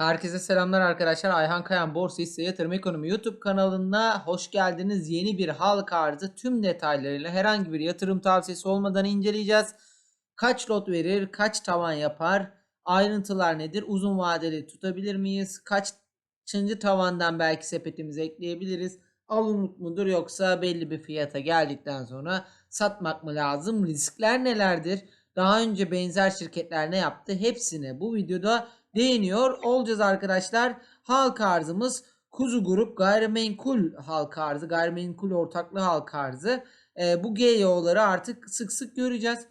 Herkese selamlar arkadaşlar. Ayhan Kayan Borsa Hisse Yatırım Ekonomi YouTube kanalına hoş geldiniz. Yeni bir halka arzı tüm detaylarıyla herhangi bir yatırım tavsiyesi olmadan inceleyeceğiz. Kaç lot verir, kaç tavan yapar, ayrıntılar nedir, uzun vadeli tutabilir miyiz, kaçıncı tavandan belki sepetimize ekleyebiliriz, alınık mudur yoksa belli bir fiyata geldikten sonra satmak mı lazım, riskler nelerdir, daha önce benzer şirketler ne yaptı hepsine bu videoda değiniyor olacağız arkadaşlar. Halka arzımız Kuzu Grup gayrimenkul halka arzı, gayrimenkul ortaklığı halka arzı. E, bu GYO'ları artık sık sık göreceğiz.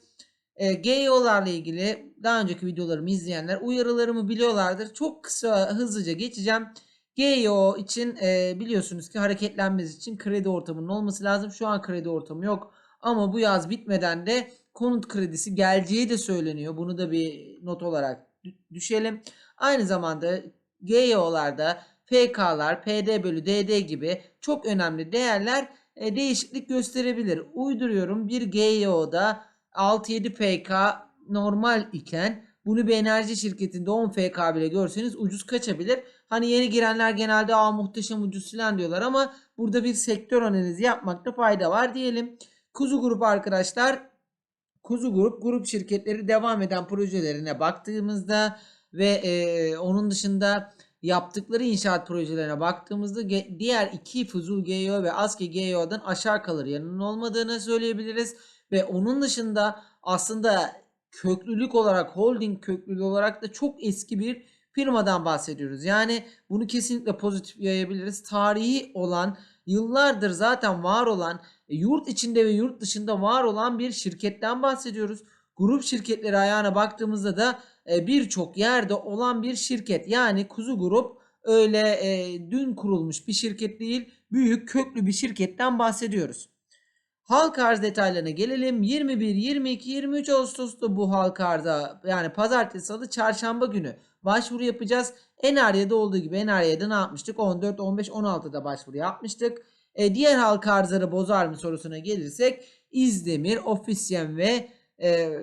E, GYO'larla ilgili daha önceki videolarımı izleyenler uyarılarımı biliyorlardır. Çok kısa hızlıca geçeceğim. GYO için e, biliyorsunuz ki hareketlenmesi için kredi ortamının olması lazım. Şu an kredi ortamı yok. Ama bu yaz bitmeden de konut kredisi geleceği de söyleniyor. Bunu da bir not olarak düşelim. Aynı zamanda GYO'larda FK'lar, PD bölü DD gibi çok önemli değerler e, değişiklik gösterebilir. Uyduruyorum bir GYO'da 6-7 FK normal iken bunu bir enerji şirketinde 10 FK bile görseniz ucuz kaçabilir. Hani yeni girenler genelde aa muhteşem ucuz falan diyorlar ama burada bir sektör analizi yapmakta fayda var diyelim. Kuzu Grup arkadaşlar Kuzu Grup grup şirketleri devam eden projelerine baktığımızda ve e, onun dışında yaptıkları inşaat projelerine baktığımızda diğer iki Fuzul GEO ve ASKI GEO'dan aşağı kalır yanının olmadığını söyleyebiliriz. Ve onun dışında aslında köklülük olarak holding köklülük olarak da çok eski bir firmadan bahsediyoruz. Yani bunu kesinlikle pozitif yayabiliriz. Tarihi olan yıllardır zaten var olan e, yurt içinde ve yurt dışında var olan bir şirketten bahsediyoruz. Grup şirketleri ayağına baktığımızda da e, birçok yerde olan bir şirket. Yani Kuzu Grup öyle e, dün kurulmuş bir şirket değil, büyük köklü bir şirketten bahsediyoruz. Halk arz detaylarına gelelim. 21, 22, 23 Ağustos'ta bu halk arza yani pazartesi, salı, çarşamba günü başvuru yapacağız. Enariye'de olduğu gibi Enariye'de ne yapmıştık? 14, 15, 16'da başvuru yapmıştık. E, diğer halka arzları bozar mı sorusuna gelirsek İzdemir, Ofisyen ve e,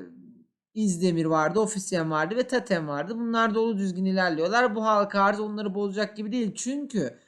İzdemir vardı, Ofisyen vardı ve Tatem vardı. Bunlar dolu düzgün ilerliyorlar. Bu halka arz onları bozacak gibi değil. Çünkü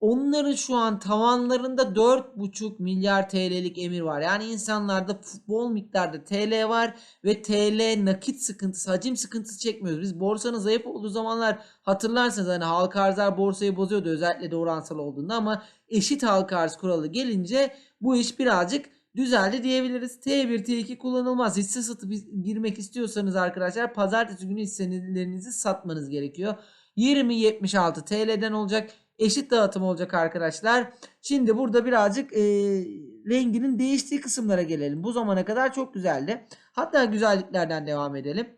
onların şu an tavanlarında 4,5 milyar TL'lik emir var. Yani insanlarda bol miktarda TL var ve TL nakit sıkıntısı, hacim sıkıntısı çekmiyoruz. Biz borsanın zayıf olduğu zamanlar hatırlarsanız hani halka arzlar borsayı bozuyordu özellikle de oransal olduğunda ama eşit halka arz kuralı gelince bu iş birazcık düzeldi diyebiliriz. T1, T2 kullanılmaz. Hisse satıp girmek istiyorsanız arkadaşlar pazartesi günü hisselerinizi satmanız gerekiyor. 20.76 TL'den olacak. Eşit dağıtım olacak arkadaşlar. Şimdi burada birazcık e, renginin değiştiği kısımlara gelelim. Bu zamana kadar çok güzeldi. Hatta güzelliklerden devam edelim.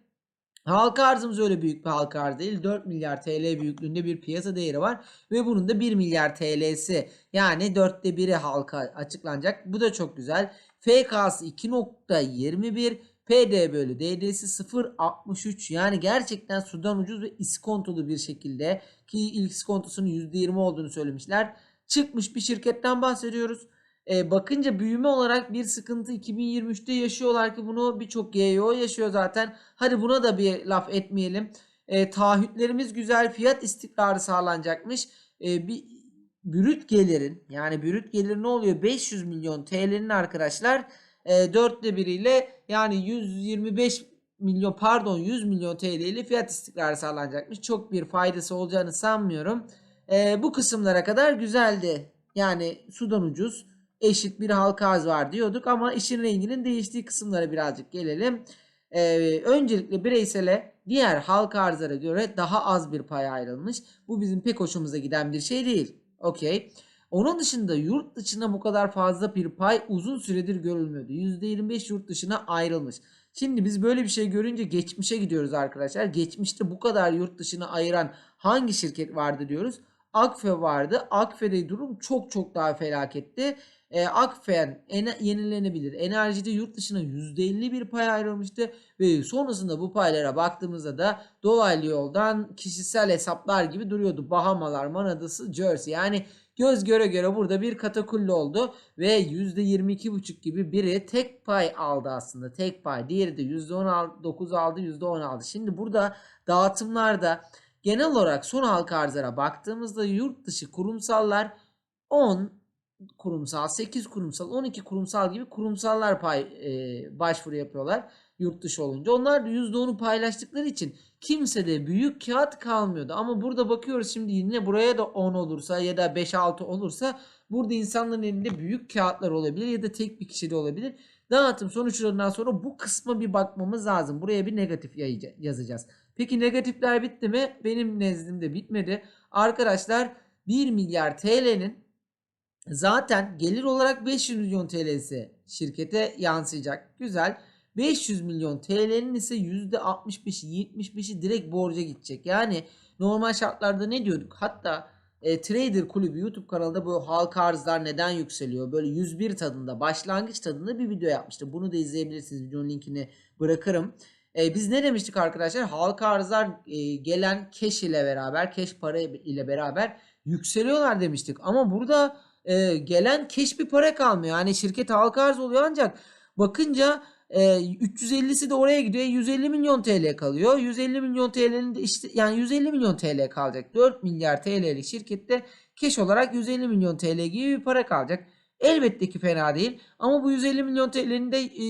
Halka arzımız öyle büyük bir halka arz değil. 4 milyar TL büyüklüğünde bir piyasa değeri var. Ve bunun da 1 milyar TL'si yani 4'te 1'i halka açıklanacak. Bu da çok güzel. FK'sı 2.21 PD bölü DD'si 0.63 yani gerçekten sudan ucuz ve iskontolu bir şekilde ki ilk iskontosunun %20 olduğunu söylemişler. Çıkmış bir şirketten bahsediyoruz e, bakınca büyüme olarak bir sıkıntı 2023'te yaşıyorlar ki bunu birçok GEO yaşıyor zaten. Hadi buna da bir laf etmeyelim. E, taahhütlerimiz güzel fiyat istikrarı sağlanacakmış. E, bir brüt gelirin yani brüt gelir ne oluyor? 500 milyon TL'nin arkadaşlar e, dörtte biriyle yani 125 milyon pardon 100 milyon TL ile fiyat istikrarı sağlanacakmış. Çok bir faydası olacağını sanmıyorum. E, bu kısımlara kadar güzeldi. Yani sudan ucuz eşit bir halka arz var diyorduk ama işin renginin değiştiği kısımlara birazcık gelelim. Ee, öncelikle bireysele diğer halka arzlara göre daha az bir pay ayrılmış. Bu bizim pek hoşumuza giden bir şey değil. Okey. Onun dışında yurt dışına bu kadar fazla bir pay uzun süredir görülmüyordu. %25 yurt dışına ayrılmış. Şimdi biz böyle bir şey görünce geçmişe gidiyoruz arkadaşlar. Geçmişte bu kadar yurt dışına ayıran hangi şirket vardı diyoruz. Akfe vardı. Akfe'de durum çok çok daha felaketti. E, Akfen ene, yenilenebilir enerjide yurt dışına %50 bir pay ayrılmıştı ve sonrasında bu paylara baktığımızda da dolaylı yoldan kişisel hesaplar gibi duruyordu. Bahamalar, Manadası, Jersey yani göz göre göre burada bir katakulli oldu ve %22,5 gibi biri tek pay aldı aslında tek pay diğeri de %19 aldı %10 aldı. Şimdi burada dağıtımlarda genel olarak son halka arzlara baktığımızda yurt dışı kurumsallar 10 kurumsal, 8 kurumsal, 12 kurumsal gibi kurumsallar pay e, başvuru yapıyorlar yurt dışı olunca. Onlar da %10'u paylaştıkları için kimse de büyük kağıt kalmıyordu. Ama burada bakıyoruz şimdi yine buraya da 10 olursa ya da 5-6 olursa burada insanların elinde büyük kağıtlar olabilir ya da tek bir kişi de olabilir. Dağıtım sonuçlarından sonra bu kısma bir bakmamız lazım. Buraya bir negatif yazacağız. Peki negatifler bitti mi? Benim nezdimde bitmedi. Arkadaşlar 1 milyar TL'nin zaten gelir olarak 500 milyon TL'si şirkete yansıyacak. Güzel. 500 milyon TL'nin ise %65'i 75'i direkt borca gidecek. Yani normal şartlarda ne diyorduk? Hatta e, Trader Kulübü YouTube kanalında bu halka arzlar neden yükseliyor? Böyle 101 tadında, başlangıç tadında bir video yapmıştı. Bunu da izleyebilirsiniz. Videonun linkini bırakırım. E, biz ne demiştik arkadaşlar? Halka arzlar e, gelen cash ile beraber, cash para ile beraber yükseliyorlar demiştik. Ama burada e, gelen cash bir para kalmıyor. Yani şirket halka arz oluyor ancak bakınca e, 350'si de oraya gidiyor. 150 milyon TL kalıyor. 150 milyon TL'nin de işte yani 150 milyon TL kalacak. 4 milyar TL'lik şirkette cash olarak 150 milyon TL gibi bir para kalacak. Elbette ki fena değil. Ama bu 150 milyon TL'nin de e,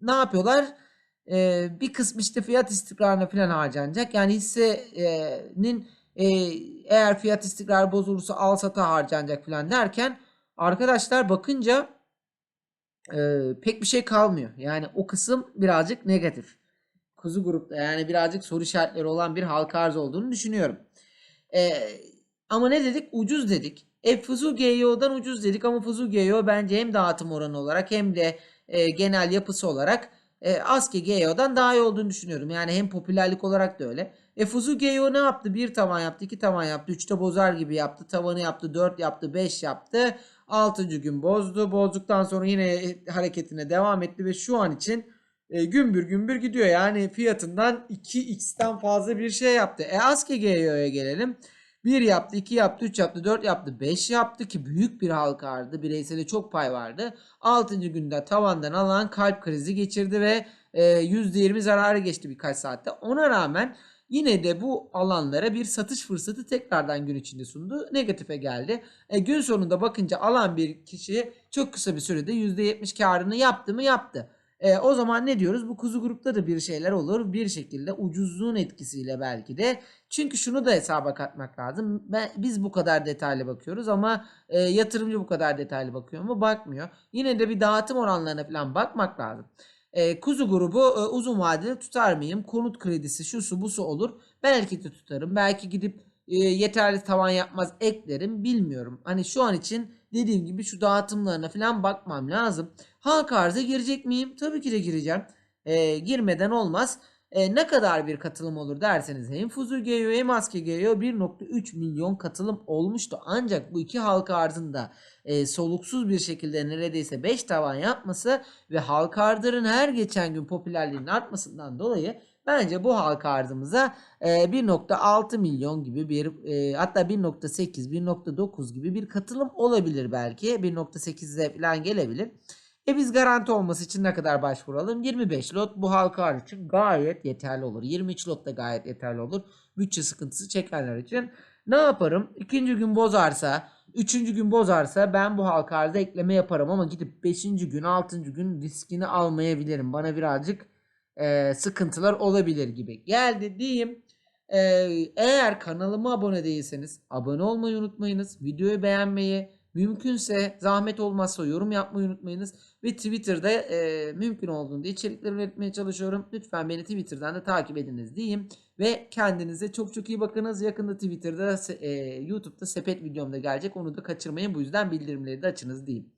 ne yapıyorlar? E, bir kısmı işte fiyat istikrarına falan harcanacak. Yani hissenin e, eğer fiyat istikrarı bozulursa al sata harcanacak falan derken arkadaşlar bakınca e, pek bir şey kalmıyor. Yani o kısım birazcık negatif. Kuzu grupta yani birazcık soru işaretleri olan bir halka arz olduğunu düşünüyorum. E, ama ne dedik? Ucuz dedik. E Fuzu GEO'dan ucuz dedik ama Fuzu GEO bence hem dağıtım oranı olarak hem de e, genel yapısı olarak e, ASCII GEO'dan daha iyi olduğunu düşünüyorum. Yani hem popülerlik olarak da öyle. E Fuzu GEO ne yaptı? Bir tavan yaptı, iki tavan yaptı, üçte bozar gibi yaptı, tavanı yaptı, dört yaptı, beş yaptı. 6. gün bozdu. Bozduktan sonra yine hareketine devam etti ve şu an için e, gümbür gümbür gidiyor. Yani fiyatından 2x'ten fazla bir şey yaptı. E ASCII GEO'ya gelelim. 1 yaptı, 2 yaptı, 3 yaptı, 4 yaptı, 5 yaptı ki büyük bir halka vardı. Bireysele çok pay vardı. 6. günde tavandan alan kalp krizi geçirdi ve e, %20 zararı geçti birkaç saatte. Ona rağmen yine de bu alanlara bir satış fırsatı tekrardan gün içinde sundu. Negatife geldi. E, gün sonunda bakınca alan bir kişi çok kısa bir sürede %70 karını yaptı mı yaptı. E, o zaman ne diyoruz? Bu kuzu grupta da bir şeyler olur. Bir şekilde ucuzluğun etkisiyle belki de. Çünkü şunu da hesaba katmak lazım. Ben, biz bu kadar detaylı bakıyoruz ama e, yatırımcı bu kadar detaylı bakıyor mu? Bakmıyor. Yine de bir dağıtım oranlarına falan bakmak lazım. E, kuzu grubu e, uzun vadede tutar mıyım? Konut kredisi şusu busu olur. Belki de tutarım. Belki gidip e, yeterli tavan yapmaz eklerim. Bilmiyorum. Hani şu an için dediğim gibi şu dağıtımlarına falan bakmam lazım. Halka arza girecek miyim? Tabii ki de gireceğim. E, girmeden olmaz. E, ne kadar bir katılım olur derseniz hem Fuzul GEO hem ASKI GEO 1.3 milyon katılım olmuştu. Ancak bu iki halka arzında e, soluksuz bir şekilde neredeyse 5 tavan yapması ve halka arzların her geçen gün popülerliğinin artmasından dolayı bence bu halka arzımıza e, 1.6 milyon gibi bir e, hatta 1.8 1.9 gibi bir katılım olabilir belki 1.8'e falan gelebilir. E biz garanti olması için ne kadar başvuralım? 25 lot bu halka arz için gayet yeterli olur. 23 lot da gayet yeterli olur. Bütçe sıkıntısı çekenler için. Ne yaparım? İkinci gün bozarsa, üçüncü gün bozarsa ben bu halka arza ekleme yaparım ama gidip beşinci gün, altıncı gün riskini almayabilirim. Bana birazcık e, sıkıntılar olabilir gibi. Geldi diyeyim. E, eğer kanalıma abone değilseniz abone olmayı unutmayınız. Videoyu beğenmeyi, mümkünse zahmet olmazsa yorum yapmayı unutmayınız. Ve Twitter'da e, mümkün olduğunda içerikleri üretmeye çalışıyorum. Lütfen beni Twitter'dan da takip ediniz diyeyim. Ve kendinize çok çok iyi bakınız. Yakında Twitter'da, e, YouTube'da sepet videom da gelecek. Onu da kaçırmayın. Bu yüzden bildirimleri de açınız diyeyim.